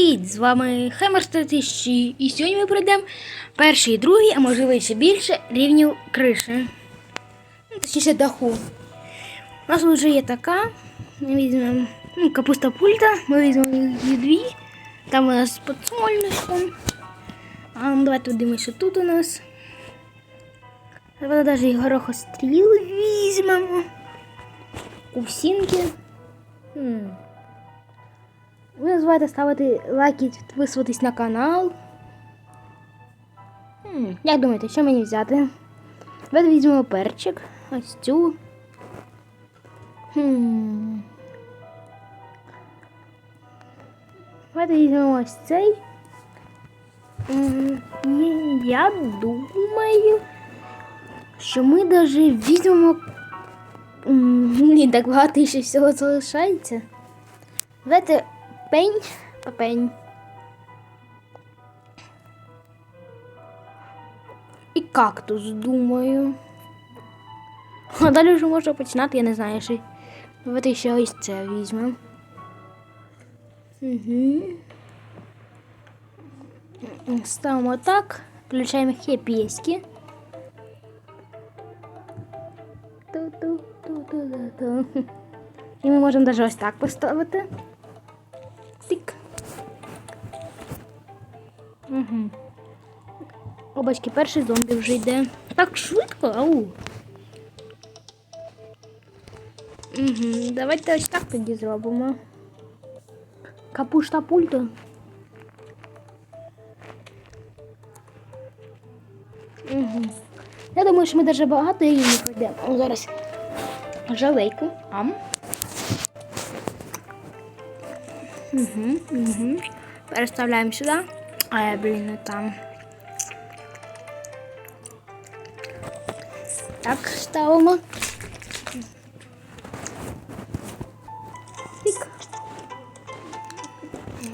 Привіт! З вами Хемер 3000 і сьогодні ми пройдемо перший і другий, а можливо ще більше рівнів криші. Ну, точніше даху. У нас вже є така. Ми візьмемо ну, капуста пульта, ми візьмемо її дві. Там у нас під смольником. А ну, давайте подивимося, що тут у нас. Давайте навіть і горохостріл візьмемо. Кувсінки. Хм. Не забувайте ставити лайки, підписуватись на канал. Хм, як думаєте, що мені взяти? Давайте візьмемо перчик. Ось цю. Хм. Давайте візьмемо ось цей. Я думаю, що ми навіть візьмемо. Ні, так багато ще всього залишається. Давайте пень, пень. І кактус, думаю. А далі вже можна починати, я не знаю, що. Давайте ще ось це візьмемо. Угу. Ставимо так. Включаємо хепіськи. Ту-ту-ту-ту-ту-ту. І ми можемо навіть ось так поставити. Угу. Обачки, перший зомбі вже йде. Так швидко, ау. Угу. Давайте ось так тоді зробимо. Капушта пульта. Угу. Я думаю, що ми навіть багато її не пройдемо. Зараз жалейку. Ам. Угу, угу. Переставляємо сюди. А я, блін, не там. Так, ставимо. Пік.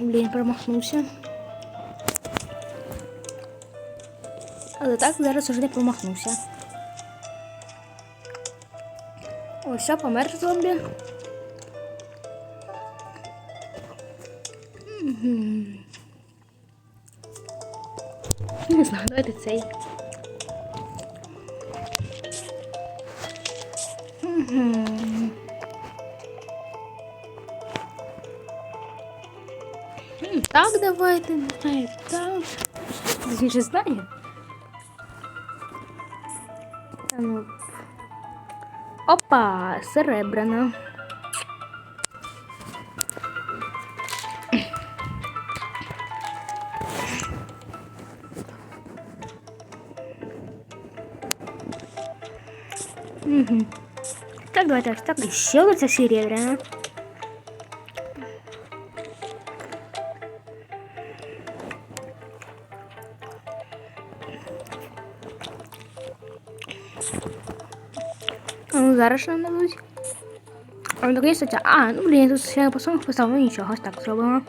Блін, промахнувся. Але так зараз уже не промахнувся. Все, помер зомбі. Давайте цей. Так, давайте, не знаю, так. Він же знає. Ну. Опа, серебряна. Так, давайте ось так. І ще оця серебряна. А ну зараз що нам дадуть? А ну так є стаття. А, ну блін, тут ще по самому поставив, ну нічого, ось так зробимо.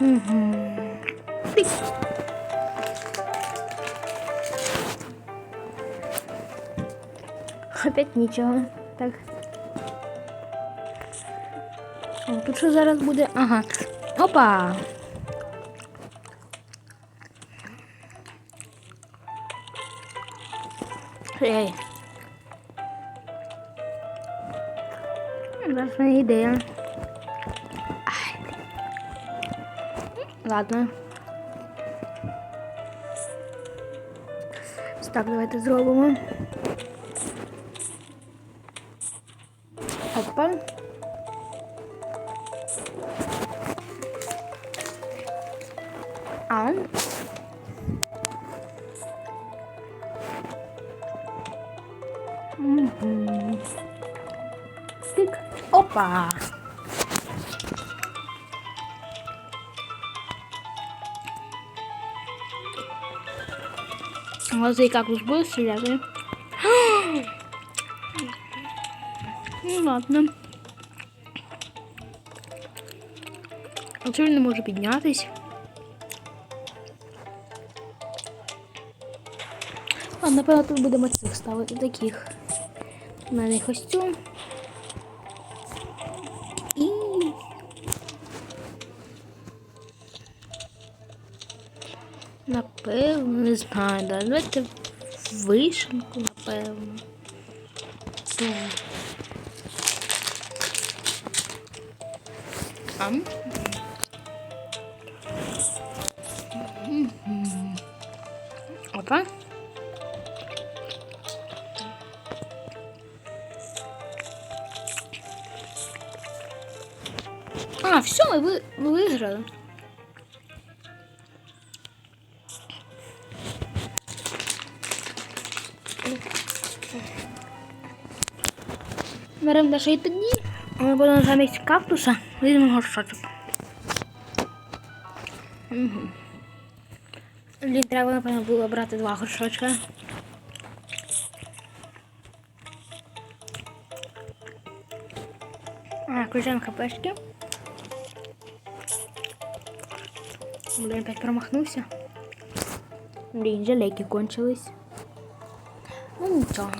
Угу. Опять нічого. Так. О, тут що зараз буде? Ага. Опа! Ей. Зараз моя ідея. Ладно. Так, давайте зробимо. yapalım. Stick. Opa. Vamos ver cá com os bolsos, já vem. Ладно. А не може піднятись? А, напевно, тут будемо цих ставити таких. У мене костюм. І. Напевно, не знаю, да. Давайте вишенку, напевно. То. Ам. Мгм. Опа. А, все, ми ви, виграли. Беремо даже і тоді. Ми будемо замість кактуса Візьмемо горшочок. Угу. Блін, треба, напевно, було брати два горшочка. А, включаємо хпшки. Блін, опять промахнувся. Блін, жалейки кончились. Ну нічого.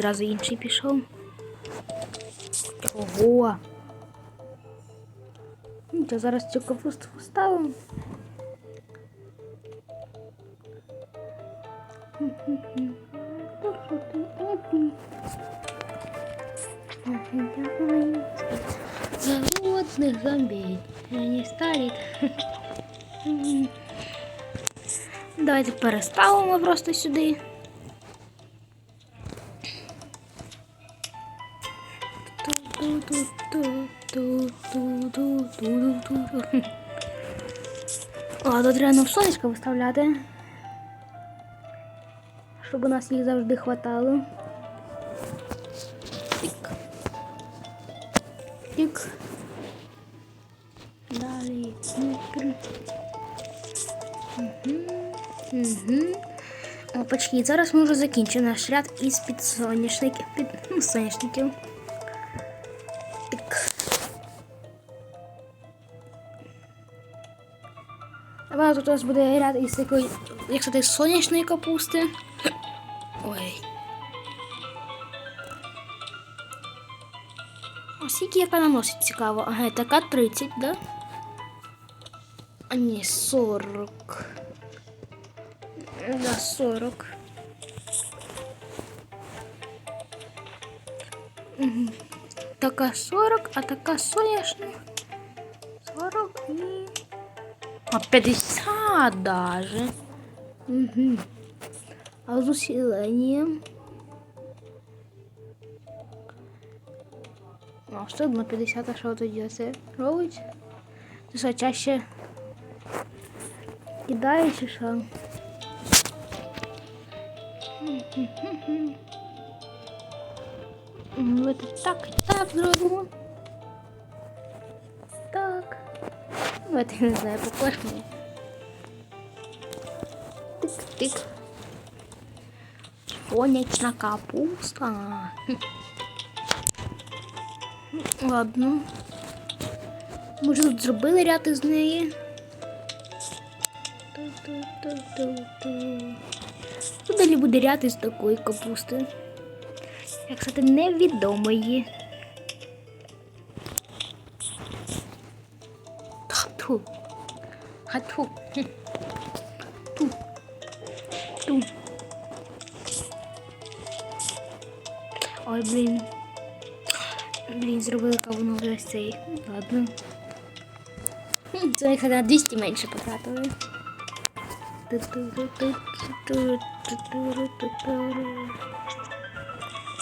Одразу інший пішов. Ого. Нічого, зараз цю капусту поставимо. Голодных зомбей не старит. Давайте переставимо просто сюди. Треба в сонечко виставляти. Щоб у нас їх завжди хватало. Тик. Тик. Далі. Угу. Угу. Опачки, зараз ми вже закінчимо наш ряд із підсоняшників. Під, ну, соняшників. А тут у нас буде ряд із такої, як сказати, сонячної капусти. Ой. А скільки яка наносить цікаво? Ага, така 30, да? А ні, 40. Да, 40. Угу. Така 40, а така соняшна. 40 і... А 50 даже. Угу. А з усиленням? Ну, все одно 50, а що тоді це робить? Ти що, чаще кидає чи що? Давайте так, так зробимо. Так. Давайте, не знаю, покажи мені. Тик-тик. Сонячна капуста. Ладно. Може тут зробили ряд із неї. Тут далі буде ряд із такої капусти. Як сказати, невідомої. Ту. Хату. Ой, блін. Блін, зробили кавуну вже цей. Ладно. Це їх на 200 менше потратили.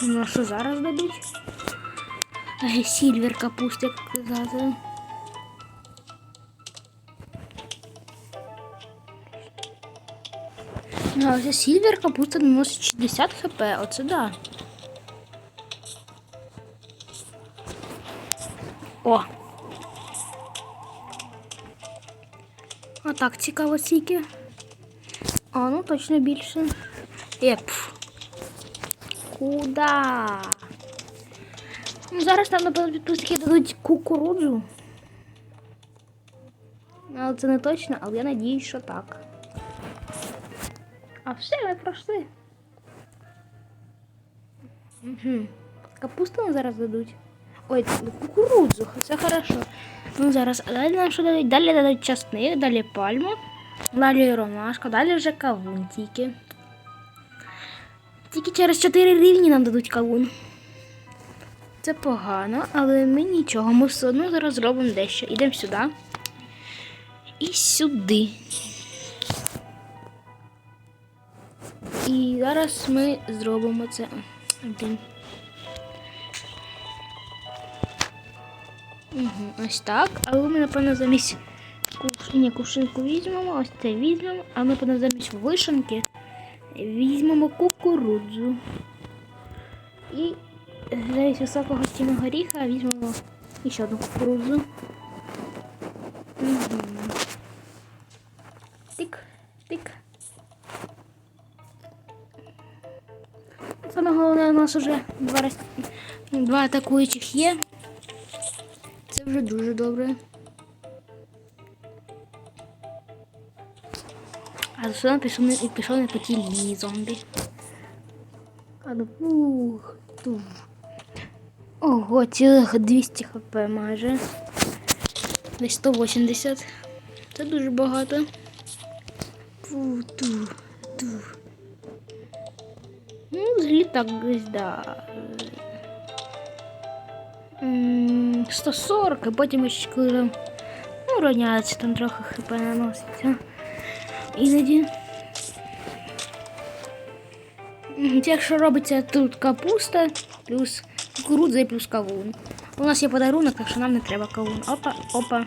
Ну, що зараз дадуть? Сільвер капуст, як казати. Ну, а це сільвер капуста наносить 60 хп, оце да. О! А так цікаво скільки. А, ну точно більше. Еп. Куда? Ну, зараз там, напевно, підписники дадуть кукурудзу. Але це не точно, але я надіюсь, що так. А все, ми пройшли. Угу. Капусту нам зараз дадуть. Ой, кукурудзу, це хорошо. Ну зараз, а далі нам що дають? Далі дадуть часник, далі пальму, далі ромашка, далі вже кавун тільки. Тільки через 4 рівні нам дадуть кавун. Це погано, але ми нічого, ми все одно зараз зробимо дещо. Ідемо сюди. І сюди. І зараз ми зробимо це. Один. Угу, ось так. Але ми, напевно, замість куш... Ні, кувшинку візьмемо, ось це візьмемо, а ми, напевно, замість вишенки візьмемо кукурудзу. І замість високого стіного горіха візьмемо ще одну кукурудзу. Угу. Тик, тик. Саме головне, у нас вже два, два атакуючих є. Це вже дуже добре. А все пішов не, і пішов не по тій лінії зомбі. А ну пух, тух. Ого, цілих 200 хп майже. Десь 180. Це дуже багато. Фу, ту, ту. Ну, взагалі так десь, да. М, 140, а потім ще коли там ну, рівняється, там трохи хп наноситься. Іноді. М, Це якщо робиться тут капуста, плюс кукурудза і плюс кавун. У нас є подарунок, так що нам не треба кавун. Опа, опа.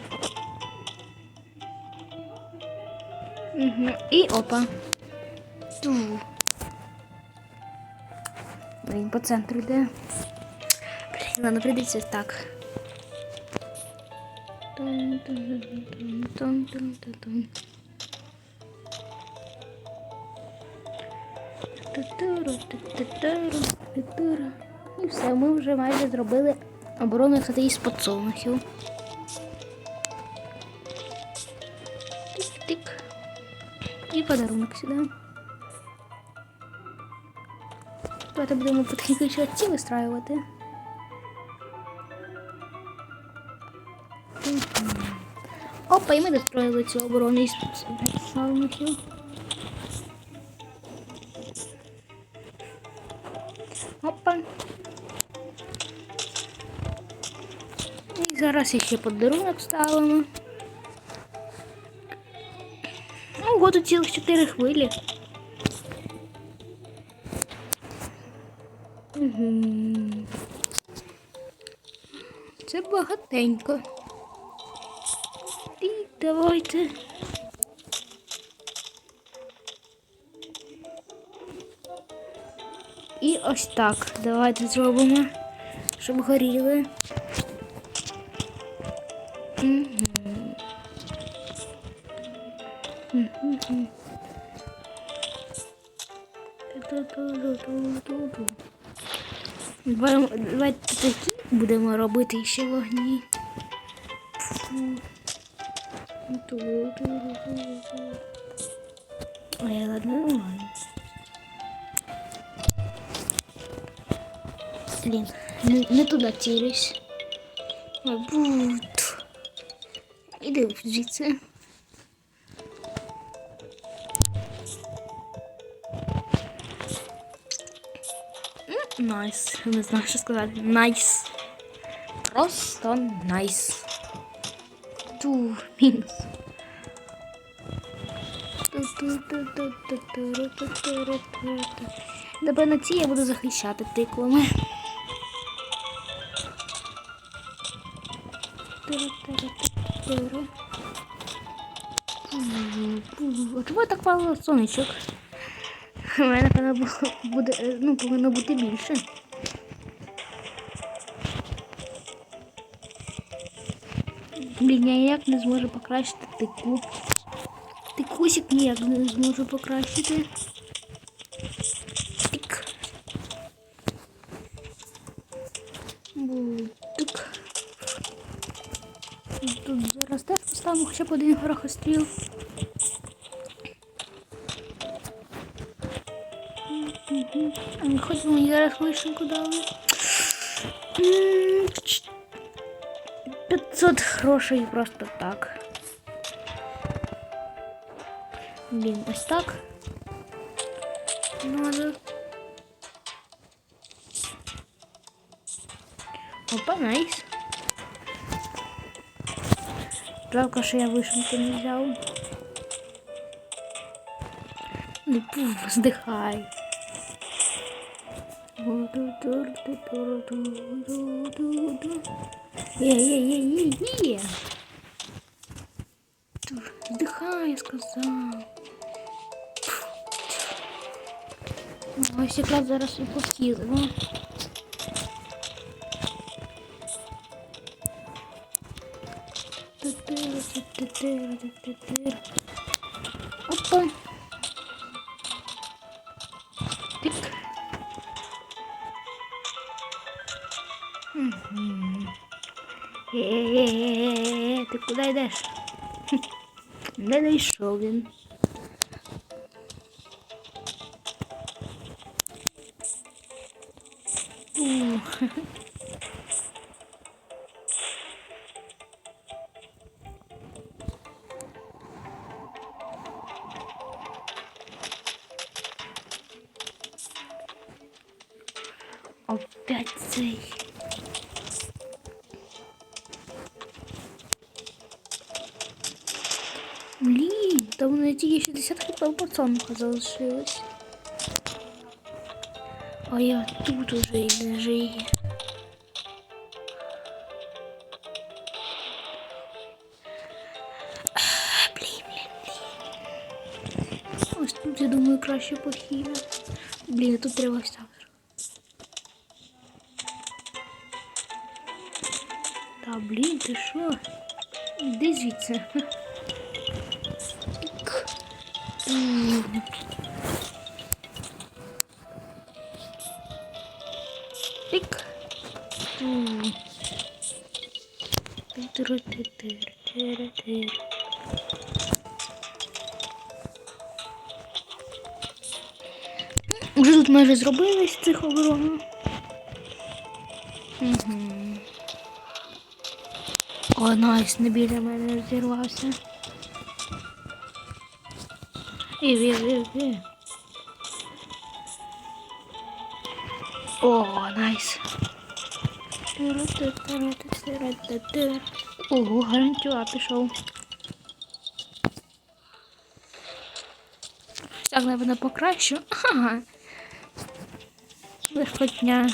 Угу. І опа. Ту. Блін, по центру йде. Блін, ладно, прийдеться так. І все, ми вже майже зробили оборону кстати, із подсолнухів. Тик-тик. І подарунок сюди. Давайте будемо потихеньку ще ці вистраювати. Опа, і ми достроїли цю оборону із подсолнухів. Опа. І зараз ще подарунок ставимо. Ого, тут цілих чотири хвилі. Угу. Це багатенько. Давайте. І ось так. Давайте зробимо, щоб горіли. Давайте такі будемо робити ще вогні. Ой, ладно, ладно. Блін, не, не туди цілюсь. Ой, бут. Іди звідси. Найс. Не знаю, що сказати. Найс. Просто найс. Ту, мінус. Напевно, ці я буду захищати тиклами. А чому так мало сонечок? У мене напевно, буде, ну, повинно бути більше. Блін, я ніяк не зможу покращити тику. Тикусик ніяк зможу покращити. Тик. Бутик. Тут зараз теж поставимо хоча б один горохостріл. А хоч мені зараз вишенку дали. 500 грошей просто так. Блін, ось так. Надо. Опа, найс. Жалко, що я вишенку не взяв. Ну, пуф, здихай. Є-є-є-є-є. Здихай, я сказав. Ось якраз зараз і похилила. Опа. Тик. Е-е-е, ти куди йдеш? Не дійшов він. Опять цей. Блін, та в мене тільки 60 хп пацанка залишилась. А я тут уже і лежи. Блін, блін, блін. Ось тут, я думаю, краще похилю. Блін, тут треба ось Іди. Тик. Уже тут майже зробили з цих оборону. Угу. О, найс, не біля мене зірвався. Ів, ів, ів, ів. О, найс. Ого, гарантюа пішов. Так, напевно, покращу. Ага. Легкотня.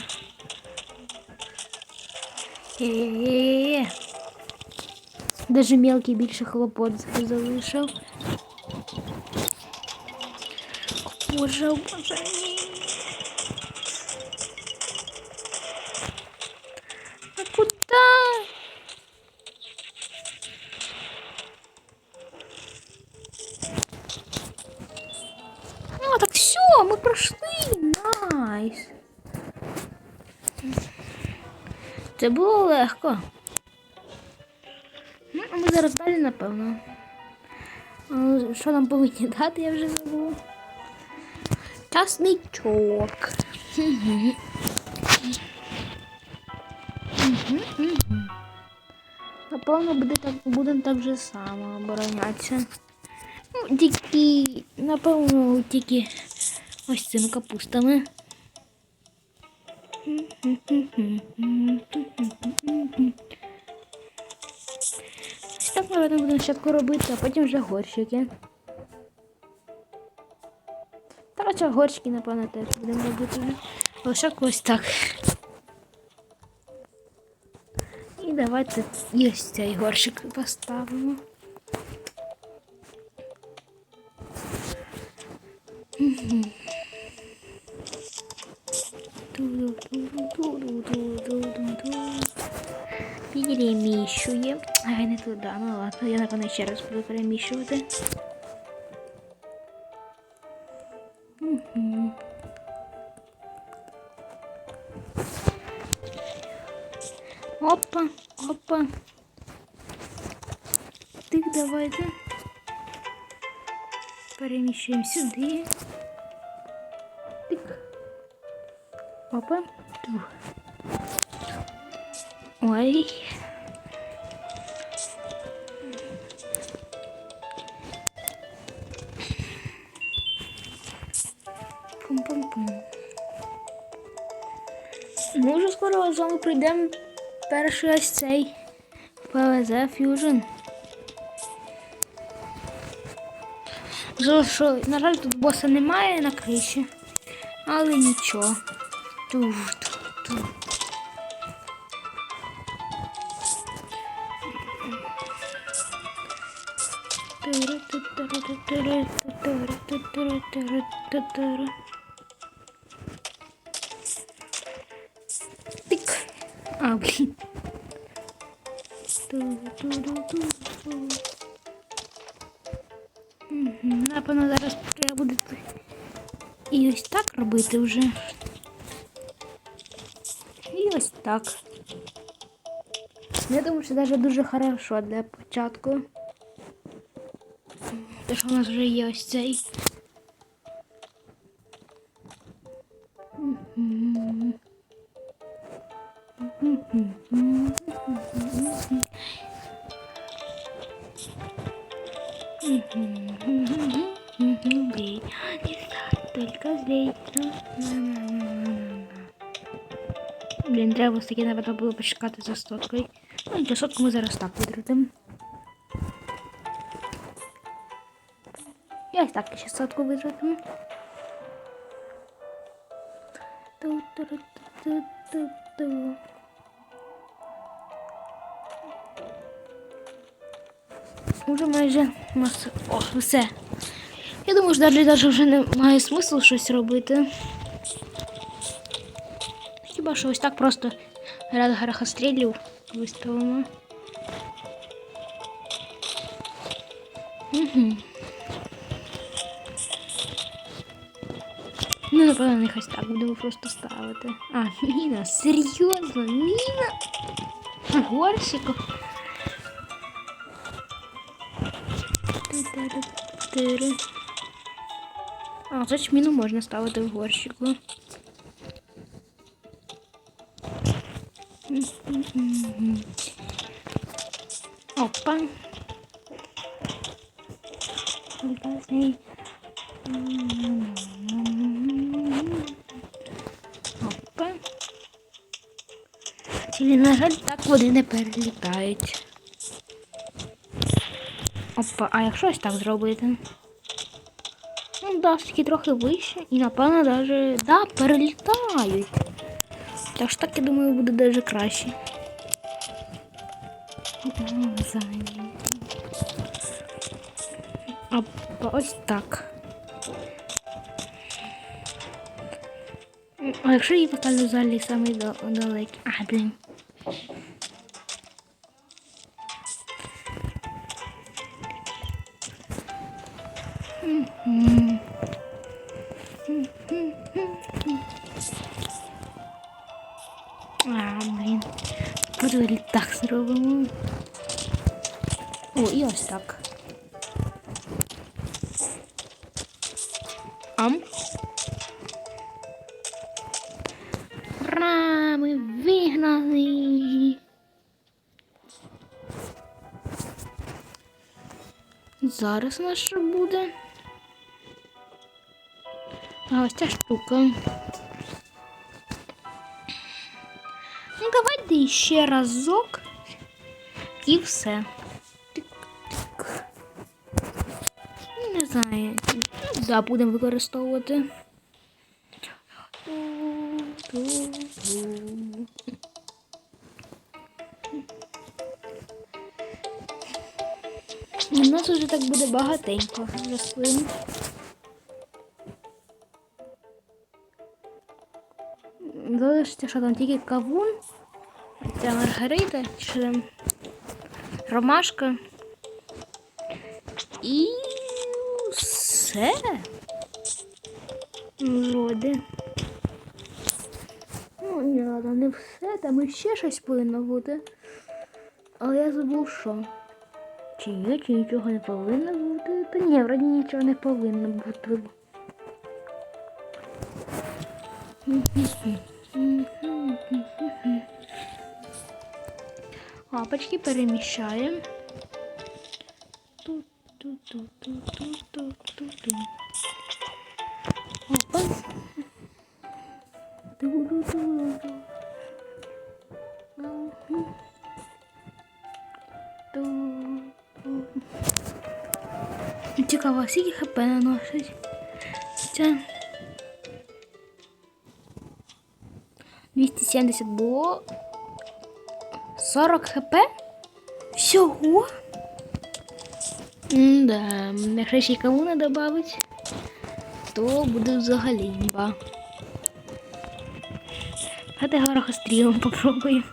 Е-е-е. Даже мелкий більше хлопот залишив. Боже, боже, ні. А куда? Ну, так все, ми пройшли. Найс. Це було легко. Зараз далі, напевно. Що нам повинні дати, я вже забула. Часничок. Мгм. Мгм, мгм. Напевно, буде так, будемо так же само оборонятися. Ну, тільки, напевно, тільки ось цими капустами. Ось так, напевно, будемо спочатку робити, а потім вже горщики. Коротше, горщики, напевно, теж будемо робити. Лише ось так. І давайте ось цей горщик поставимо. Мгм. ладно, я напевно ще раз буду переміщувати. Мгм. Опа, опа. Тик, давайте. Переміщуємо сюди. Тик. Опа. Ту. Ой. Пум-пум-пум. Ми вже скоро з вами прийдемо перший ось цей ПВЗ Fusion. Що, на жаль, тут боса немає на криші, але нічого. Туж-ту-ту. Тик. Блін. Напевно, зараз треба буде і ось так робити вже. І ось так. Я думаю, що навіть дуже хорошо для початку. Те, що у нас вже є ось цей. Все таки треба було почекати за соткою. Ну, для сотку ми зараз так витратимо. Я ось так ще сотку. Ту-ту-ру-ту-ту-ту. Уже майже нас о, все. Я думаю, що далі навіть вже немає смислу щось робити. Хіба що ось так просто ряд гарахострілів виставимо. Угу. Ну, напевно, нехай так будемо просто ставити. А, Міна, серйозно, Міна? Горщику. Тири. А, значить міну можна ставити в горщику. Опа. Опа. Тілі, на жаль, так вони не перелітають. Опа, а якщо ось так зробити? Ну, да, таки трохи вище і напевно даже, да, перелітають. Так що так, я думаю, буде даже краще. Опа, ось так. А якщо її поставлю в залі самий далекий? А, блін. Зараз що буде? А ось ця штука. Ну, давайте ще разок і все. Тик-тик. Ну, Не знаю. Ну, да, будемо використовувати. Багатенько рослин. Залишиться, що там тільки кавун, ця маргарита, чи ромашка. І все. Вроде. Ну, ні, ладно, не все, там іще щось повинно бути. Але я забув, що. Чи є, чи нічого не повинно бути. Та ні, вроді нічого не повинно бути. Лапочки переміщаємо. Опа. Ту-ду-ду-ду. Цікаво, скільки хп наносить? Це 270 було 40 хп? Всього? Да, якщо ще кавуна добавить, то буде взагалі імба. Давайте горохострілом попробуємо.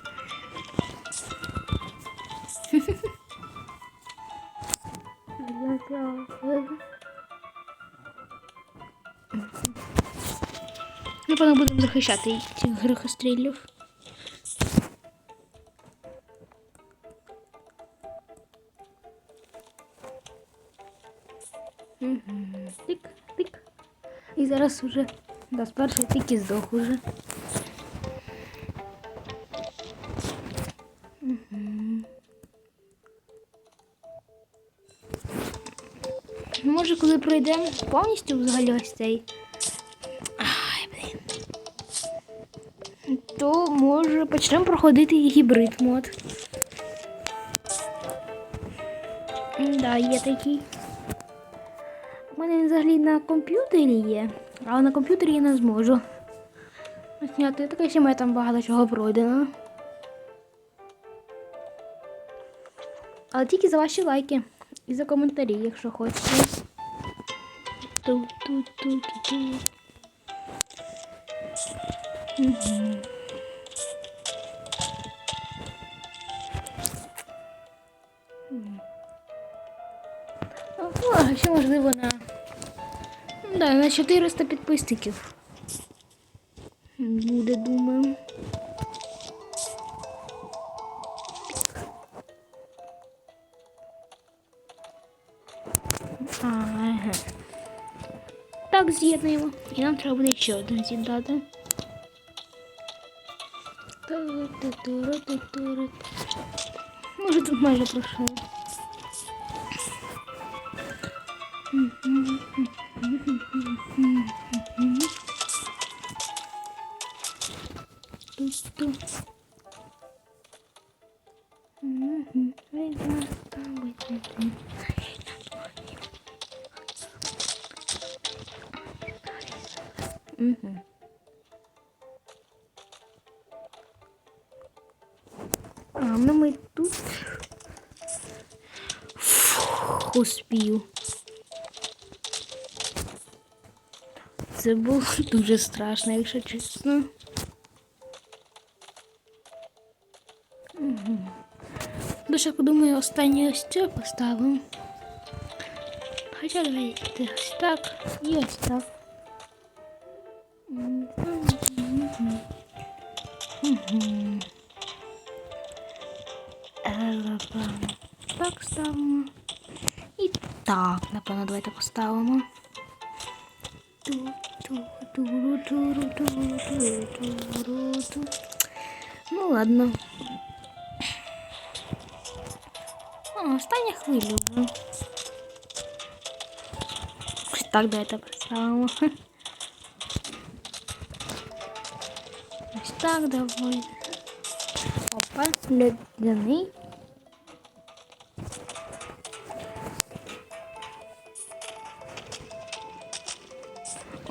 Напевно, будемо захищати цих грехострілів. Мгм. Тик, тик. І зараз уже да, перший тик здох уже. Ну, Може, коли пройдемо повністю взагалі ось цей. То може почнемо проходити гібрид мод. Да, є такий. У мене взагалі на комп'ютері є, але на комп'ютері я не зможу. Зняти таке, що мене там багато чого пройдено. Але тільки за ваші лайки і за коментарі, якщо хочете. Ту-ту-ту-ту-ту. Мгм. А ще можливо на. Ну, Да, на 400 підписників. Буде, думаю. Ага. Так, з'єднуємо. І нам треба буде ще один з'єднати. Може тут майже пройшли. Ту-ту. Це було дуже страшно, якщо чесно. Мгм. Дуже думаю, останнє ось це поставимо. Хоча давайте ось так і ось так. Е, Так ставимо. І так, напевно, давайте поставимо. Ту-ту-ту-ру-ту-ру-ту-ру-ту-ру-ту. Ну ладно. А, остання хвиля вже. Ось так давайте поставимо. Ось так давай. Опа, ледяний.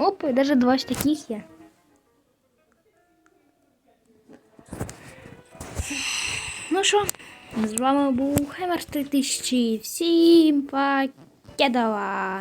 Опа, і навіть два ж таких є. Ну що, з вами був Хемер 3000. Всім покедова!